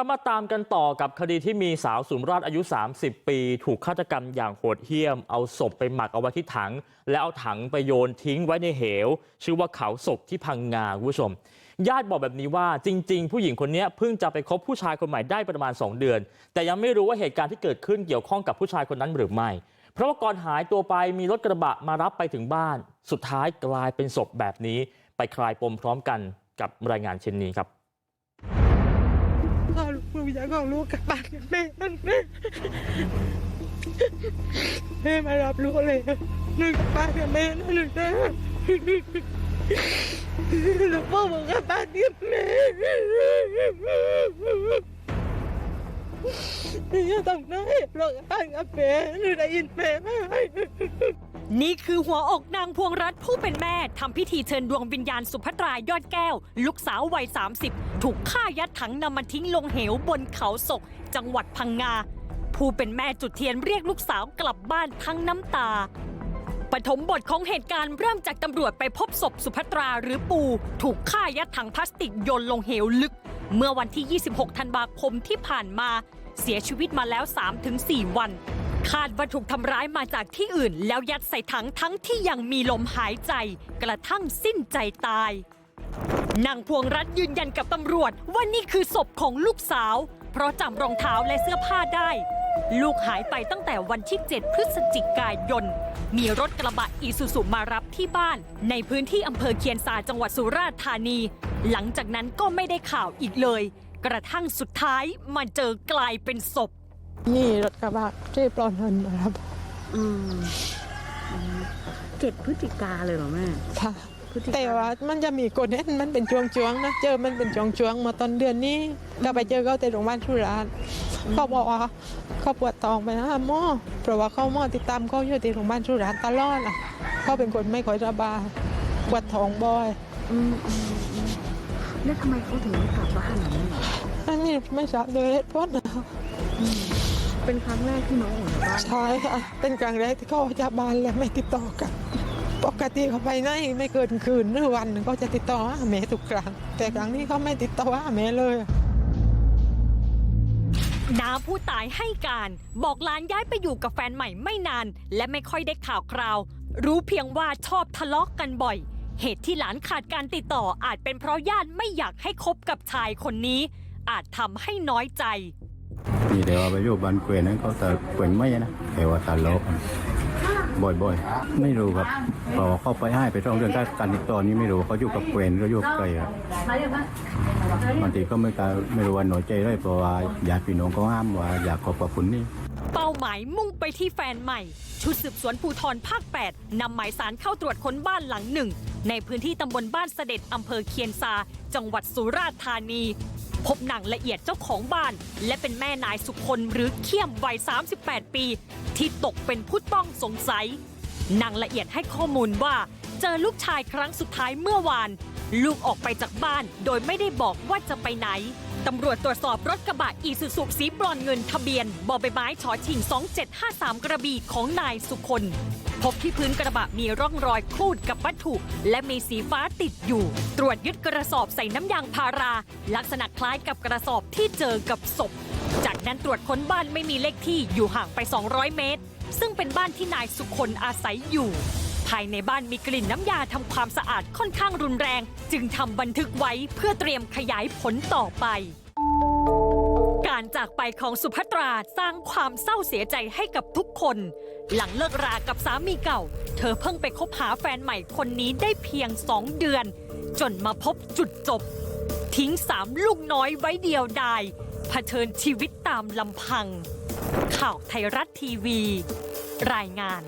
ก็มาตามกันต่อกับคดีที่มีสาวสุมราชอายุ30ปีถูกฆาตกรรมอย่างโหดเหี้ยมเอาศพไปหมักเอาไว้ที่ถังแล้วเอาถังไปโยนทิ้งไว้ในเหวชื่อว่าเขาศพที่พังงาคุณผู้ชมญาติบอกแบบนี้ว่าจริง ๆ ผู้หญิงคนนี้เพิ่งจะไปคบผู้ชายคนใหม่ได้ประมาณ 2 เดือน แต่ยังไม่รู้ว่าเหตุการณ์ที่เกิดขึ้นเกี่ยวข้องกับผู้ชายคนนั้นหรือไม่ เพราะว่าก่อนหายตัวไปมีรถกระบะมารับไปถึงบ้าน สุดท้ายกลายเป็นศพแบบนี้ไปคลายปมพร้อมกันกับรายงานเช่นนี้ครับ พ่อลูกลูกอยากของลูกกลับบ้านกับแม่นั่นแม่แม่มารับลูกเลยหนึ่งป้านกับแม่นั่นหนึ่งนะแล้วพ่อบอกกับป้านกับแม่ นี่ต้องได้รากอ้ากับแม่หนูได้ยินแม่ไหมนี่คือหัวอกนางพวงรัตน์ผู้เป็นแม่ทำพิธีเชิญดวงวิญญาณสุภัตรายอดแก้ว ลูกสาววัย 30 ถูกฆ่ายัดถังนำมาทิ้งลงเหวบนเขาศก จังหวัดพังงา ผู้เป็นแม่จุดเทียนเรียกลูกสาวกลับบ้านทั้งน้ำตาปฐมบทของเหตุการณ์เริ่มจากตำรวจไปพบศพสุภัตราหรือปู ถูกฆ่ายัดถังพลาสติกโยนลงเหวลึก เมื่อวันที่ 26 ธันวาคมที่ผ่านมาเสียชีวิตมาแล้ว 3-4 วัน คาดว่าถูกทำร้ายมาจากที่อื่น แล้วยัดใส่ถังทั้งที่ยังมีลมหายใจ กระทั่งสิ้นใจตายนางพวงรัตยืนยันกับตำรวจว่านี่คือศพของลูกสาว เพราะจำรองเท้าและเสื้อผ้าได้ ลูกหายไปตั้งแต่วันที่ 7 พฤศจิกายน มีรถกระบะอีซูซุมารับที่บ้าน ในพื้นที่อำเภอเคียนซาจังหวัดสุราษฎร์ธานี หลังจากนั้นก็ไม่ได้ข่าวอีกเลย กระทั่งสุดท้ายมาเจอกลายเป็นศพ นี่รถกระบะที่ปลอนเงินมารับอืมอืมเจ็ดพฤศจิกาเลยเหรอแม่ ค่ะพฤศจิกา แต่ว่ามันจะมีคนเนี้มันเป็นช่วงๆนะเจอมันเป็นช่วงๆมาตอนเดือนนี้ก็ไปเจอเขาแต่โรงพยาบาลชุราษฎร์เขาบอกว่าเขาปวดท้องไปนะหมอเพราะว่าเขาหมอติดตามเขาอยู่ที่โรงพยาบาลชุราษฎร์ตลอดอะเขาเป็นคนไม่ค่อยสบายปวดท้องบ่อยอืมอืมอืมแล้วทำไมเขาถึงไม่กลับบ้านล่ะแม่อันนี้ไม่ทราบเลยเหตุผลนะเป็นครั้งแรกที่น้องออกจากบ้านใช่ค่ะเป็นครั้งแรกที่เขาออกจากบ้านและไม่ติดต่อกัน ปกติเขาไปไหนไม่เกินคืนหรือวันหนึ่งเขาจะติดต่อหาแม่ทุกครั้ง แต่ครั้งนี้เขาไม่ติดต่อหาแม่เลยน้าผู้ตายให้การ บอกหลานย้ายไปอยู่กับแฟนใหม่ไม่นาน และไม่ค่อยได้ข่าวคราว รู้เพียงว่าชอบทะเลาะกกันบ่อย เหตุที่หลานขาดการติดต่ออาจเป็นเพราะญาติไม่อยากให้คบกับชายคนนี้ อาจทำให้น้อยใจ นี่แต่ว่าไปอยู่บ้านเกวียนนั้นเขาแต่เกวียนไม่นะแต่ว่าตาลบ บ่อยๆ ไม่รู้ครับพอเข้าไปให้ไปท่องเรื่องการการติดต่อนี้ไม่รู้เขาอยู่กับเกวียนก็อยู่กับใครครับบางทีก็ไม่กล้าไม่รู้ว่าหน่อยใจเลยเพราะว่าญาติพี่น้องก็ห้ามว่าอยากขอบกับคุณนี่เป้าหมายมุ่งไปที่แฟนใหม่ ชุดสืบสวนภูทรภาค 8 นำหมายสารเข้าตรวจค้นบ้านหลังหนึ่ง ในพื้นที่ตำบลบ้านเสด็จอำเภอเคียนซา จังหวัดสุราษฎร์ธานี พบนังละเอียดเจ้าของบ้าน และเป็นแม่นายสุคนหรือเขี้ยมวัย 38 ปี ที่ตกเป็นผู้ต้องสงสัยนางละเอียดให้ข้อมูลว่า เจอลูกชายครั้งสุดท้ายเมื่อวาน ลูกออกไปจากบ้านโดยไม่ได้บอกว่าจะไปไหน ตำรวจตรวจสอบรถกระบะอีซูซุสีบรอนเงินทะเบียนบอใบไม้ชอชิง 2753 กระบี่ของนายสุคนพบที่พื้นกระบะมีร่องรอยครูดกับวัตถุ และมีสีฟ้าติดอยู่ ตรวจยึดกระสอบใส่น้ำยางพารา ลักษณะคล้ายกับกระสอบที่เจอกับศพ จากนั้นตรวจค้นบ้านไม่มีเลขที่อยู่ห่างไป 200 เมตร ซึ่งเป็นบ้านที่นายสุคนอาศัยอยู่ ภายในบ้านมีกลิ่นน้ำยาทำความสะอาดค่อนข้างรุนแรง จึงทำบันทึกไว้เพื่อเตรียมขยายผลต่อไป การจากไปของสุภัตราสร้างความเศร้าเสียใจให้กับทุกคน หลังเลิกรากับสามีเก่า เธอเพิ่งไปคบหาแฟนใหม่คนนี้ได้เพียงสองเดือน จนมาพบจุดจบ ทิ้งสามลูกน้อยไว้เดียวดายเผชิญชีวิตตามลำพัง ข่าวไทยรัฐทีวี รายงาน